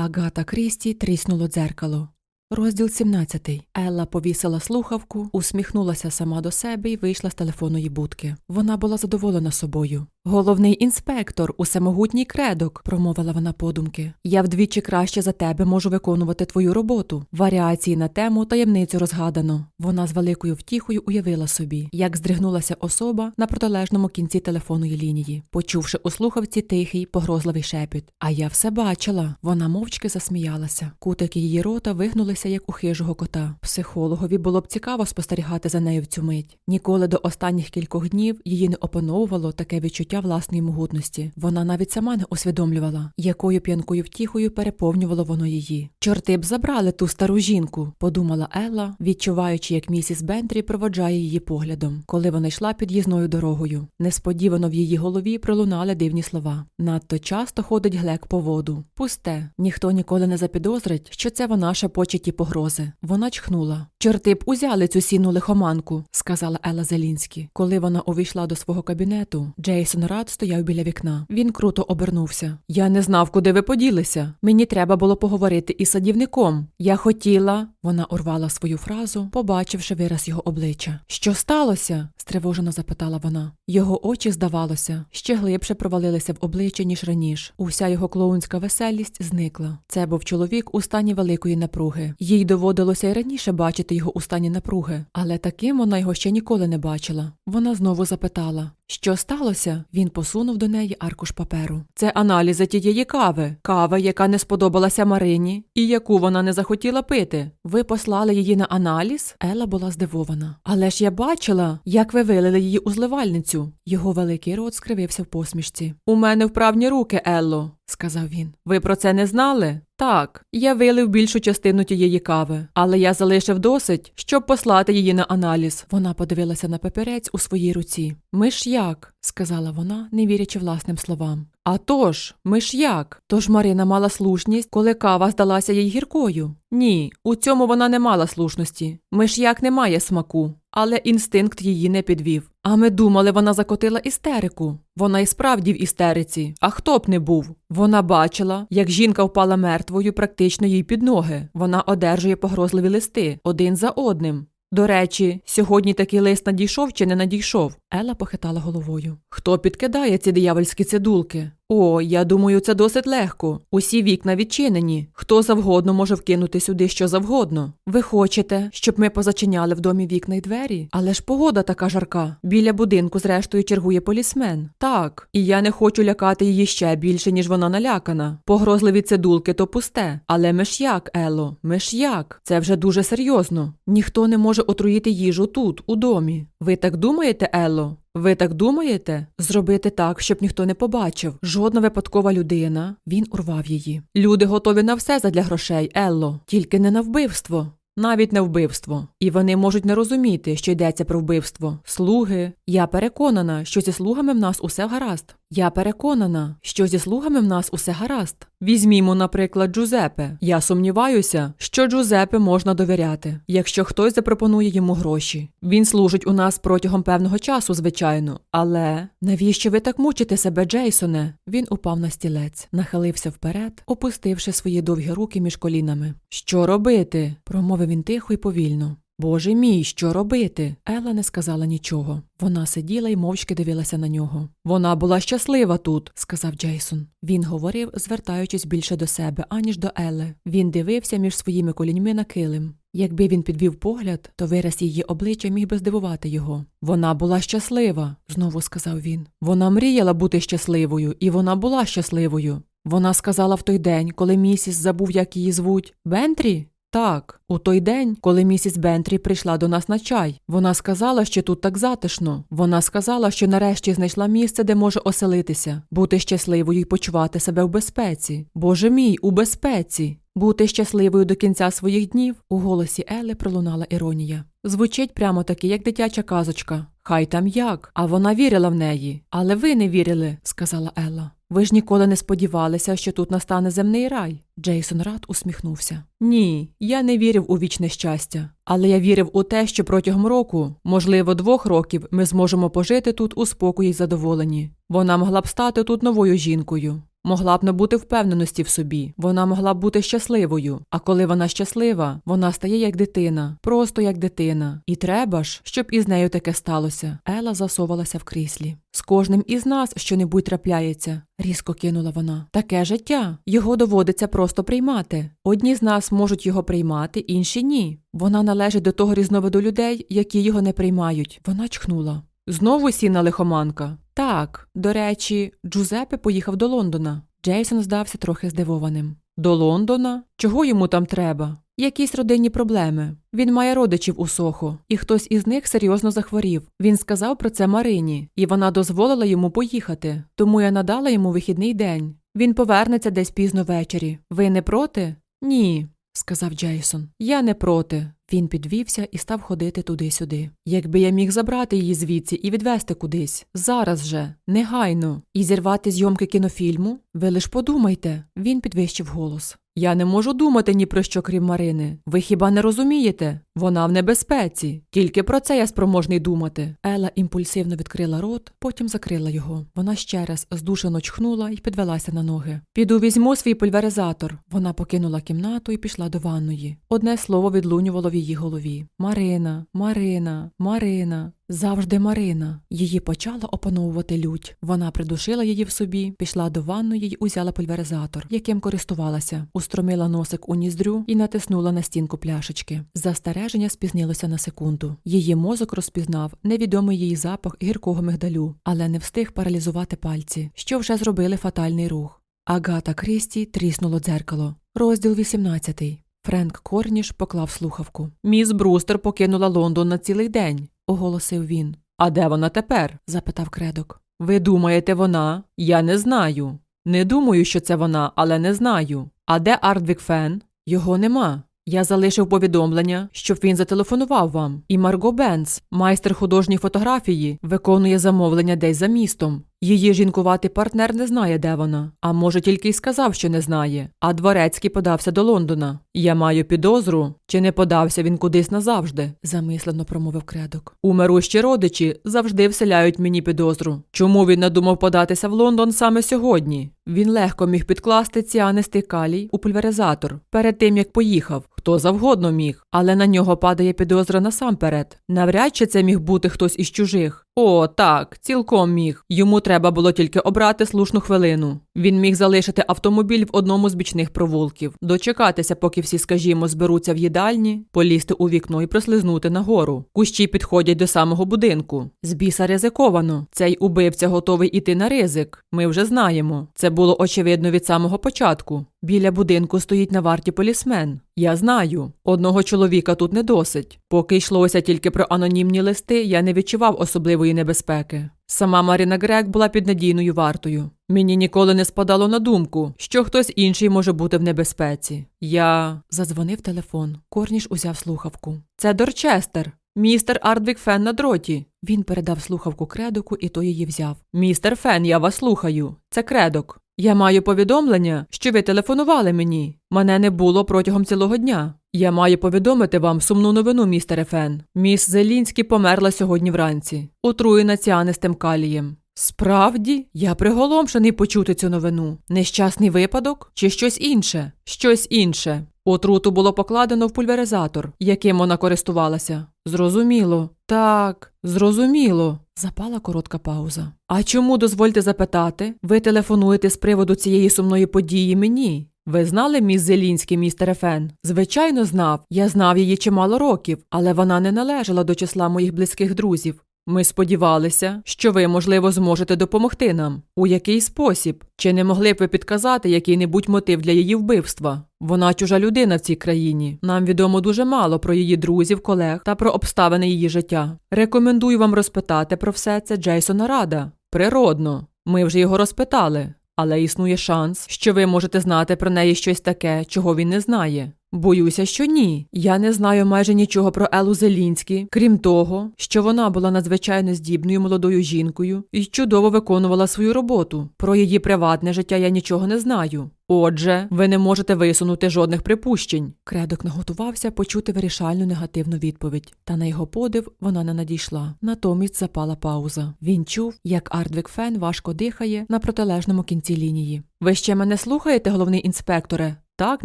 Агата Крісті тріснуло дзеркало. Розділ 17. Елла повісила слухавку, усміхнулася сама до себе і вийшла з телефонної будки. Вона була задоволена собою. Головний інспектор, усемогутній кредок, промовила вона подумки. Я вдвічі краще за тебе можу виконувати твою роботу. Варіації на тему таємницю розгадано. Вона з великою втіхою уявила собі, як здригнулася особа на протилежному кінці телефонної лінії, почувши у слухавці тихий, погрозливий шепіт. А я все бачила. Вона мовчки засміялася. Кутики її рота вигнулися, як у хижого кота. Психологові було б цікаво спостерігати за нею в цю мить. Ніколи до останніх кількох днів її не опановувало таке відчуття власної могутності. Вона навіть сама не усвідомлювала, якою п'янкою втіхою переповнювало воно її. Чорти б забрали ту стару жінку, подумала Елла, відчуваючи, як місіс Бентрі проводжає її поглядом, коли вона йшла під'їзною дорогою. Несподівано в її голові пролунали дивні слова. Надто часто ходить глек по воду. Пусте, ніхто ніколи не запідозрить, що це вона шепоче ті погрози. Вона чхнула. Чорти б узяли цю сіну лихоманку, сказала Елла Зелінські. Коли вона увійшла до свого кабінету, Джейсон Рад стояв біля вікна. Він круто обернувся. Я не знав, куди ви поділися. Мені треба було поговорити із садівником. Я хотіла. Вона урвала свою фразу, побачивши вираз його обличчя. Що сталося? стривожено запитала вона. Його очі, здавалося, ще глибше провалилися в обличчя, ніж раніше. Уся його клоунська веселість зникла. Це був чоловік у стані великої напруги. Їй доводилося й раніше бачити його у стані напруги, але таким вона його ще ніколи не бачила. Вона знову запитала. Що сталося? Він посунув до неї аркуш паперу. Це аналізи тієї кави, кава, яка не сподобалася Марині, і яку вона не захотіла пити. Ви послали її на аналіз? Ела була здивована. Але ж я бачила, як ви вилили її у зливальницю. Його великий рот скривився в посмішці. У мене вправні руки, Елло, сказав він. Ви про це не знали? Так, я вилив більшу частину тієї кави, але я залишив досить, щоб послати її на аналіз. Вона подивилася на папірець у своїй руці. Ми ж як? сказала вона, не вірячи власним словам. А тож, ми ж як? Тож Марина мала слушність, коли кава здалася їй гіркою. Ні, у цьому вона не мала слушності. Ми ж як не має смаку. Але інстинкт її не підвів. А ми думали, вона закотила істерику. Вона і справді в істериці. А хто б не був? Вона бачила, як жінка впала мертвою практично їй під ноги. Вона одержує погрозливі листи один за одним. До речі, сьогодні такий лист надійшов чи не надійшов? Ела похитала головою. Хто підкидає ці диявольські цидулки? О, я думаю, це досить легко. Усі вікна відчинені. Хто завгодно може вкинути сюди що завгодно. Ви хочете, щоб ми позачиняли в домі вікна й двері? Але ж погода така жарка. Біля будинку, зрештою, чергує полісмен. Так, і я не хочу лякати її ще більше, ніж вона налякана. Погрозливі цидулки то пусте. Але ми ж як, Ело? Ми ж як? Це вже дуже серйозно. Ніхто не може отруїти їжу тут, у домі. Ви так думаєте, Ело? Ви так думаєте? Зробити так, щоб ніхто не побачив. Жодна випадкова людина. Він урвав її. Люди готові на все задля грошей, Елло, тільки не на вбивство. Навіть не вбивство. І вони можуть не розуміти, що йдеться про вбивство. Слуги. Я переконана, що зі слугами в нас усе гаразд. Я переконана, що зі слугами в нас усе гаразд. Візьмімо, наприклад, Джузепе. Я сумніваюся, що Джузепе можна довіряти, якщо хтось запропонує йому гроші. Він служить у нас протягом певного часу, звичайно. Але навіщо ви так мучите себе, Джейсоне? Він упав на стілець, нахилився вперед, опустивши свої довгі руки між колінами. Що робити? промовив він тихо і повільно. Боже мій, що робити? Ела не сказала нічого. Вона сиділа і мовчки дивилася на нього. Вона була щаслива тут, сказав Джейсон. Він говорив, звертаючись більше до себе, аніж до Елли. Він дивився між своїми коліньми на килим. Якби він підвів погляд, то вираз її обличчя міг би здивувати його. Вона була щаслива, знову сказав він. Вона мріяла бути щасливою, і вона була щасливою. Вона сказала в той день, коли місіс забув, як її звуть Бентрі? Так, у той день, коли місіс Бентрі прийшла до нас на чай, вона сказала, що тут так затишно. Вона сказала, що нарешті знайшла місце, де може оселитися, бути щасливою і почувати себе в безпеці. Боже мій, у безпеці. Бути щасливою до кінця своїх днів у голосі Ели пролунала іронія. Звучить прямо таки, як дитяча казочка. Хай там як. А вона вірила в неї. Але ви не вірили, сказала Елла. Ви ж ніколи не сподівалися, що тут настане земний рай. Джейсон Рад усміхнувся. Ні, я не вірив у вічне щастя. Але я вірив у те, що протягом року, можливо, двох років, ми зможемо пожити тут у спокої й задоволенні. Вона могла б стати тут новою жінкою. Могла б набути впевненості в собі. Вона могла б бути щасливою. А коли вона щаслива, вона стає як дитина, просто як дитина. І треба ж, щоб із нею таке сталося. Ела засовалася в кріслі. З кожним із нас щонебудь трапляється, різко кинула вона. Таке життя. Його доводиться просто приймати. Одні з нас можуть його приймати, інші ні. Вона належить до того різновиду людей, які його не приймають. Вона чхнула. Знову сіна лихоманка. Так, до речі, Джузеппе поїхав до Лондона. Джейсон здався трохи здивованим. До Лондона? Чого йому там треба? Якісь родинні проблеми. Він має родичів у Сохо, і хтось із них серйозно захворів. Він сказав про це Марині, і вона дозволила йому поїхати. Тому я надала йому вихідний день. Він повернеться десь пізно ввечері. Ви не проти? Ні, сказав Джейсон. Я не проти. Він підвівся і став ходити туди-сюди. Якби я міг забрати її звідси і відвести кудись, зараз же, негайно, і зірвати зйомки кінофільму, ви лиш подумайте, він підвищив голос. Я не можу думати ні про що, крім Марини. Ви хіба не розумієте? Вона в небезпеці. Тільки про це я спроможний думати. Ела імпульсивно відкрила рот, потім закрила його. Вона ще раз здушено чхнула і підвелася на ноги. Піду візьму свій пульверизатор. Вона покинула кімнату і пішла до ванної. Одне слово відлунювало в її голові: Марина, Марина, Марина. Завжди Марина. Її почала опановувати лють. Вона придушила її в собі, пішла до ванної й узяла пульверизатор, яким користувалася, устромила носик у ніздрю і натиснула на стінку пляшечки. Застереження спізнилося на секунду. Її мозок розпізнав невідомий їй запах гіркого мигдалю, але не встиг паралізувати пальці, що вже зробили фатальний рух. Агата Крісті тріснуло дзеркало. Розділ 18. Френк Корніш поклав слухавку. Міс Брустер покинула Лондон на цілий день, оголосив він. А де вона тепер? запитав кредок. Ви думаєте, вона? Я не знаю. Не думаю, що це вона, але не знаю. А де Ардвік Фен? Його нема. Я залишив повідомлення, щоб він зателефонував вам. І Марго Бенц, майстер художньої фотографії, виконує замовлення десь за містом. Її жінкуватий партнер не знає, де вона, а може тільки й сказав, що не знає. А дворецький подався до Лондона. Я маю підозру, чи не подався він кудись назавжди, замислено промовив кредок. Умирущі родичі завжди вселяють мені підозру. Чому він надумав податися в Лондон саме сьогодні? Він легко міг підкласти ціанистий калій у пульверизатор перед тим як поїхав. Хто завгодно міг, але на нього падає підозра насамперед. Навряд чи це міг бути хтось із чужих. О, так, цілком міг. Йому треба було тільки обрати слушну хвилину. Він міг залишити автомобіль в одному з бічних провулків, дочекатися, поки всі, скажімо, зберуться в їдальні, полізти у вікно і прослизнути нагору. Кущі підходять до самого будинку. З біса ризиковано. Цей убивця готовий іти на ризик. Ми вже знаємо. Це було очевидно від самого початку. Біля будинку стоїть на варті полісмен. Я знаю, одного чоловіка тут не досить. Поки йшлося тільки про анонімні листи, я не відчував особливої небезпеки. Сама Маріна Грек була під надійною вартою. Мені ніколи не спадало на думку, що хтось інший може бути в небезпеці. Я задзвонив телефон. Корніш узяв слухавку. Це Дорчестер. Містер Ардвік Фен на дроті. Він передав слухавку кредоку, і той її взяв. Містер Фен, я вас слухаю. Це кредок. Я маю повідомлення, що ви телефонували мені. Мене не було протягом цілого дня. Я маю повідомити вам сумну новину, містере Фен. Міс Зелінський померла сьогодні вранці, отруєна ціанистим калієм. Справді, я приголомшений почути цю новину. Нещасний випадок чи щось інше? Щось інше. Отруту було покладено в пульверизатор, яким вона користувалася. Зрозуміло. Так, зрозуміло. Запала коротка пауза. А чому, дозвольте запитати, ви телефонуєте з приводу цієї сумної події мені? Ви знали міс Зелінський, містере Фен? Звичайно, знав. Я знав її чимало років, але вона не належала до числа моїх близьких друзів. Ми сподівалися, що ви, можливо, зможете допомогти нам. У який спосіб? Чи не могли б ви підказати який-небудь мотив для її вбивства? Вона чужа людина в цій країні. Нам відомо дуже мало про її друзів, колег та про обставини її життя. Рекомендую вам розпитати про все це Джейсона Рада. Природно, ми вже його розпитали. Але існує шанс, що ви можете знати про неї щось таке, чого він не знає. Боюся, що ні. Я не знаю майже нічого про Елу Зелінські, крім того, що вона була надзвичайно здібною молодою жінкою і чудово виконувала свою роботу. Про її приватне життя я нічого не знаю. Отже, ви не можете висунути жодних припущень. Кредок наготувався почути вирішальну негативну відповідь, та на його подив вона не надійшла. Натомість запала пауза. Він чув, як Ардвік Фен важко дихає на протилежному кінці лінії. Ви ще мене слухаєте, головний інспекторе? Так,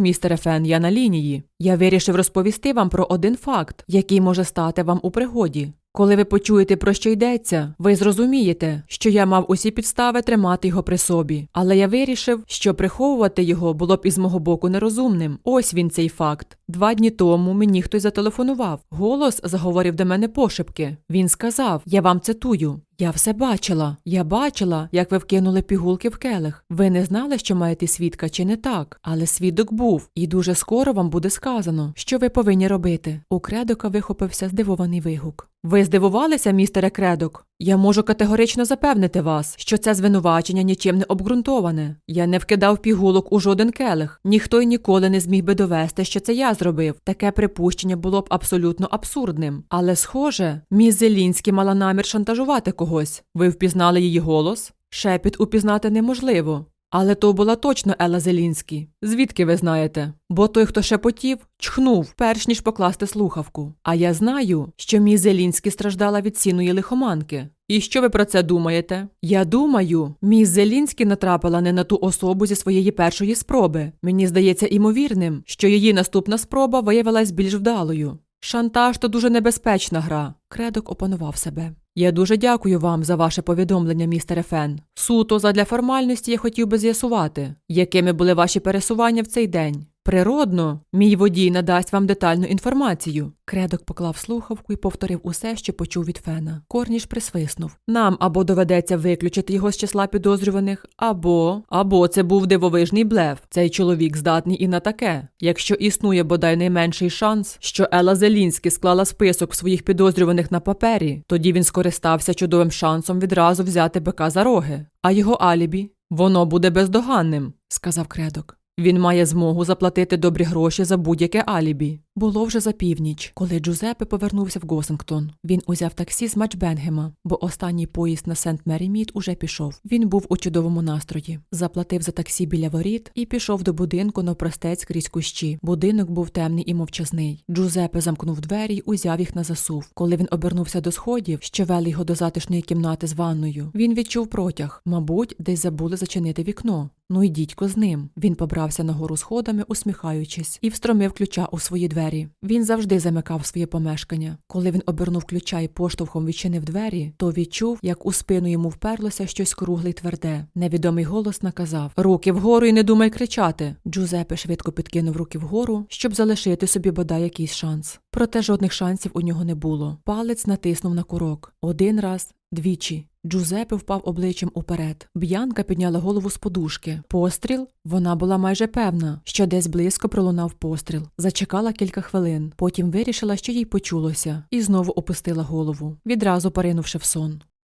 містере Фен, я на лінії. Я вирішив розповісти вам про один факт, який може стати вам у пригоді. Коли ви почуєте, про що йдеться, ви зрозумієте, що я мав усі підстави тримати його при собі. Але я вирішив, що приховувати його було б із мого боку нерозумним. Ось він цей факт. Два дні тому мені хтось зателефонував. Голос заговорив до мене пошепки. Він сказав: Я вам цитую. Я все бачила. Я бачила, як ви вкинули пігулки в келих. Ви не знали, що маєте свідка чи не так, але свідок був, і дуже скоро вам буде сказано, що ви повинні робити. У кредока вихопився здивований вигук. Ви здивувалися, містере Кредок? Я можу категорично запевнити вас, що це звинувачення нічим не обґрунтоване. Я не вкидав пігулок у жоден келих. Ніхто й ніколи не зміг би довести, що це я зробив. Таке припущення було б абсолютно абсурдним. Але, схоже, міс Зелінський мала намір шантажувати когось. Ви впізнали її голос? Шепіт упізнати неможливо. Але то була точно Ела Зелінський. Звідки ви знаєте? Бо той, хто шепотів, чхнув, перш ніж покласти слухавку. А я знаю, що мій Зелінський страждала від сіної лихоманки. І що ви про це думаєте? Я думаю, міс Зелінський натрапила не на ту особу зі своєї першої спроби. Мені здається імовірним, що її наступна спроба виявилась більш вдалою. Шантаж то дуже небезпечна гра. Кредок опанував себе. Я дуже дякую вам за ваше повідомлення, містере Фен. Суто задля формальності я хотів би з'ясувати, якими були ваші пересування в цей день. Природно, мій водій надасть вам детальну інформацію. Кредок поклав слухавку і повторив усе, що почув від Фена. Корніш присвиснув. Нам або доведеться виключити його з числа підозрюваних, або або це був дивовижний блеф. Цей чоловік здатний і на таке. Якщо існує бодай найменший шанс, що Ела Зелінський склала список своїх підозрюваних на папері, тоді він скористався чудовим шансом відразу взяти бика за роги. А його алібі воно буде бездоганним, сказав Кредок. Він має змогу заплатити добрі гроші за будь-яке алібі. Було вже за північ, коли Джузеппе повернувся в Госингтон. Він узяв таксі з Матчбенгема, бо останній поїзд на Сент Мері Мід уже пішов. Він був у чудовому настрої, заплатив за таксі біля воріт і пішов до будинку навпростець крізь кущі. Будинок був темний і мовчазний. Джузеппе замкнув двері й узяв їх на засув. Коли він обернувся до сходів, що вели його до затишної кімнати з ванною, він відчув протяг. Мабуть, десь забули зачинити вікно. Ну й дідько з ним. Він побрався нагору сходами, усміхаючись, і встромив ключа у свої двері. Він завжди замикав своє помешкання. Коли він обернув ключа і поштовхом відчинив двері, то відчув, як у спину йому вперлося щось кругле й тверде. Невідомий голос наказав Руки вгору і не думай кричати. Джузеппе швидко підкинув руки вгору, щоб залишити собі бодай якийсь шанс. Проте жодних шансів у нього не було. Палець натиснув на курок. Один раз, двічі. Джузепе впав обличчям уперед. Б'янка підняла голову з подушки. Постріл? Вона була майже певна, що десь близько пролунав постріл. Зачекала кілька хвилин, потім вирішила, що їй почулося, і знову опустила голову, відразу поринувши в сон.